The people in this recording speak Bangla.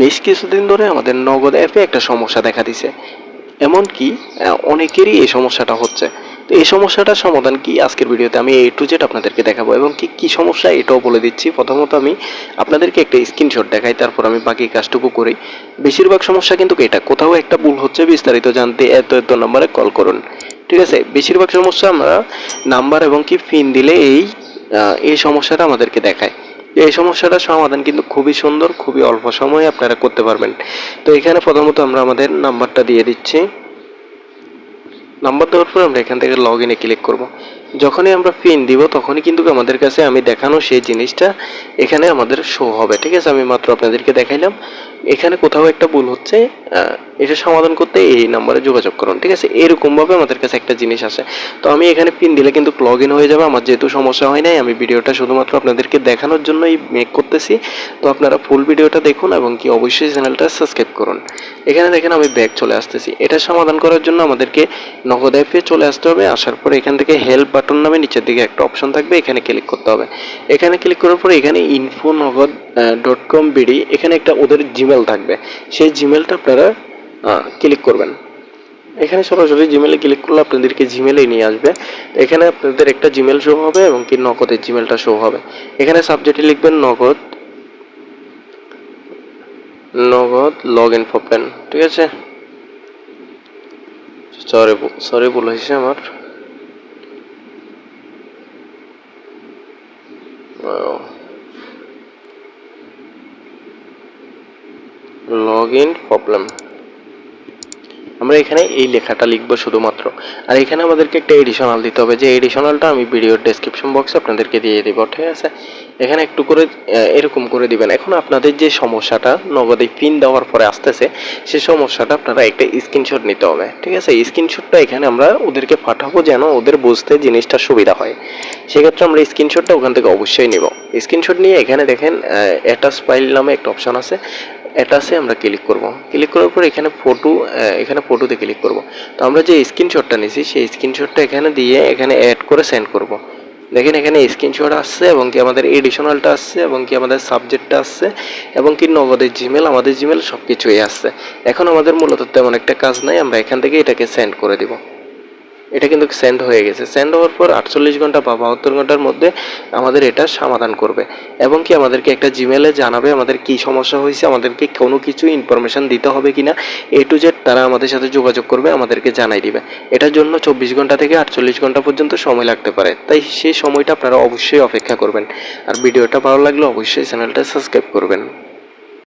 বেশ কিছুদিন ধরে আমাদের নগদ অ্যাপে একটা সমস্যা দেখা দিছে। এমনকি অনেকেরই এই সমস্যাটা হচ্ছে। তো এই সমস্যাটার সমাধান কি আজকের ভিডিওতে আমি এ টু জেড আপনাদেরকে দেখাবো এবং কি কি সমস্যা এটাও বলে দিচ্ছি। প্রথমত আমি আপনাদেরকে একটা স্ক্রিনশট দেখাই, তারপর আমি বাকি কাজটুকু করি। বেশিরভাগ সমস্যা কিন্তু এটা। কোথাও একটা ভুল হচ্ছে, বিস্তারিত জানতে এত এত নম্বরে কল করুন। ঠিক আছে? বেশিরভাগ সমস্যা আমরা নাম্বার এবং কি পিন দিলে এই এই সমস্যাটা আমাদেরকে দেখায়। এই সমস্যাটার সমাধান কিন্তু খুবই সুন্দর, খুবই অল্প সময়ে আপনারা করতে পারবেন। তো এখানে প্রথমত আমরা আমাদের নাম্বারটা দিয়ে দিচ্ছি। নাম্বার দেওয়ার পর আমরা এখান থেকে লগ ইনে ক্লিক করব। যখনই আমরা পিন দিব, তখনই কিন্তু আমাদের কাছে আমি দেখানো সেই জিনিসটা এখানে আমাদের শো হবে। ঠিক আছে? আমি মাত্র আপনাদেরকে দেখাইলাম। এখানে কোথাও একটা ভুল হচ্ছে এটা সমাধান করতে এই নাম্বারে যোগাযোগ করুন, ঠিক আছে? এরকমভাবে আমাদের কাছে একটা জিনিস আসে তো আমি এখানে পিন দিলে কিন্তু লগ ইন হয়ে যাবে, আমার যেহেতু সমস্যা হয় নাই, আমি ভিডিওটা শুধুমাত্র আপনাদেরকে দেখানোর জন্যই মেক করতেছি। তো আপনারা ফুল ভিডিওটা দেখুন এবং কি অবশ্যই চ্যানেলটা সাবস্ক্রাইব করুন। এখানে দেখেন আমি ব্যাক চলে আসতেছি। এটা সমাধান করার জন্য আমাদেরকে নগদ অ্যাপে চলে আসতে হবে, আসার পরে এখান থেকে হেল্প বাটন নামে নিচের দিকে একটা অপশন থাকবে, এখানে ক্লিক করতে হবে। এখানে ক্লিক করার পরে এখানে ইনফো নগদ ডট কম বিডি এখানে একটা ওদের জিমেল থাকবে। সেই জিমেলটা আপনারা ক্লিক করবেন। এখানে সরাসরি জিমেলে ক্লিক করলে আপনাদেরকে জিমেলেই নিয়ে আসবে। এখানে আপনাদের একটা জিমেল শো হবে এবং কি নগদের জিমেলটা শো হবে। এখানে সাবজেক্টে লিখবেন নগদ নগদ লগ ইন প্রবলেম ঠিক আছে? সরি সরি ভুল হয়েছে আমার। লগ ইন প্রবলেম আমরা এখানে এই লেখাটা লিখব শুধুমাত্র। আর এখানে আমাদেরকে একটা এডিশনাল দিতে হবে। যে এডিশনালটা আমি ভিডিওর ডেসক্রিপশন বক্সে আপনাদেরকে দিয়ে দিব, ঠিক আছে? এখানে একটু করে এরকম করে দিবেন। এখন আপনাদের যে সমস্যাটা, নগদে পিন দেওয়ার পরে আসতেছে সেই সমস্যাটা আপনারা একটা স্ক্রিনশট নিতে হবে, ঠিক আছে? স্ক্রিনশটটা এখানে আমরা ওদেরকে পাঠাবো যেন ওদের বুঝতে জিনিসটা সুবিধা হয়। সেক্ষেত্রে আমরা স্ক্রিনশটটা ওখান থেকে অবশ্যই নিব। স্ক্রিনশট নিয়ে এখানে দেখেন অ্যাটাচ ফাইল নামে একটা অপশন আছে। অ্যাটাচে আমরা ক্লিক করব। ক্লিক করার পর এখানে ফটো এখানে ফটোতে ক্লিক করব। তো আমরা যে স্ক্রিনশটটা নিয়েছি সেই স্ক্রিনশটটা এখানে দিয়ে এখানে অ্যাড করে সেন্ড করব। দেখেন এখানে স্ক্রিনশট আসছে এবং কি আমাদের এডিশনালটা আসছে এবং কি আমাদের সাবজেক্টটা আসছে এবং কি নগদের জিমেল আমাদের জিমেল সব কিছুই আসছে। এখন আমাদের মূলত তেমন একটা কাজ নাই, আমরা এখান থেকে এটাকে সেন্ড করে দিব। এটা কিন্তু সেন্ড হয়ে গেছে। সেন্ড হওয়ার পর আটচল্লিশ ঘণ্টা বা বাহাত্তর ঘণ্টার মধ্যে আমাদের এটা সমাধান করবে। এবং কি আমাদেরকে একটা জিমেলে জানাবে আমাদের কি সমস্যা হয়েছে, আমাদেরকে কোনো কিছু ইনফরমেশন দিতে হবে কিনা। এ টু জেড তারা আমাদের সাথে যোগাযোগ করবে, আমাদেরকে জানাই দিবে। এটার জন্য চব্বিশ ঘণ্টা থেকে আটচল্লিশ ঘণ্টা পর্যন্ত সময় লাগতে পারে। তাই সেই সময়টা আপনারা অবশ্যই অপেক্ষা করবেন। আর ভিডিওটা ভালো লাগলে অবশ্যই চ্যানেলটা সাবস্ক্রাইব করবেন।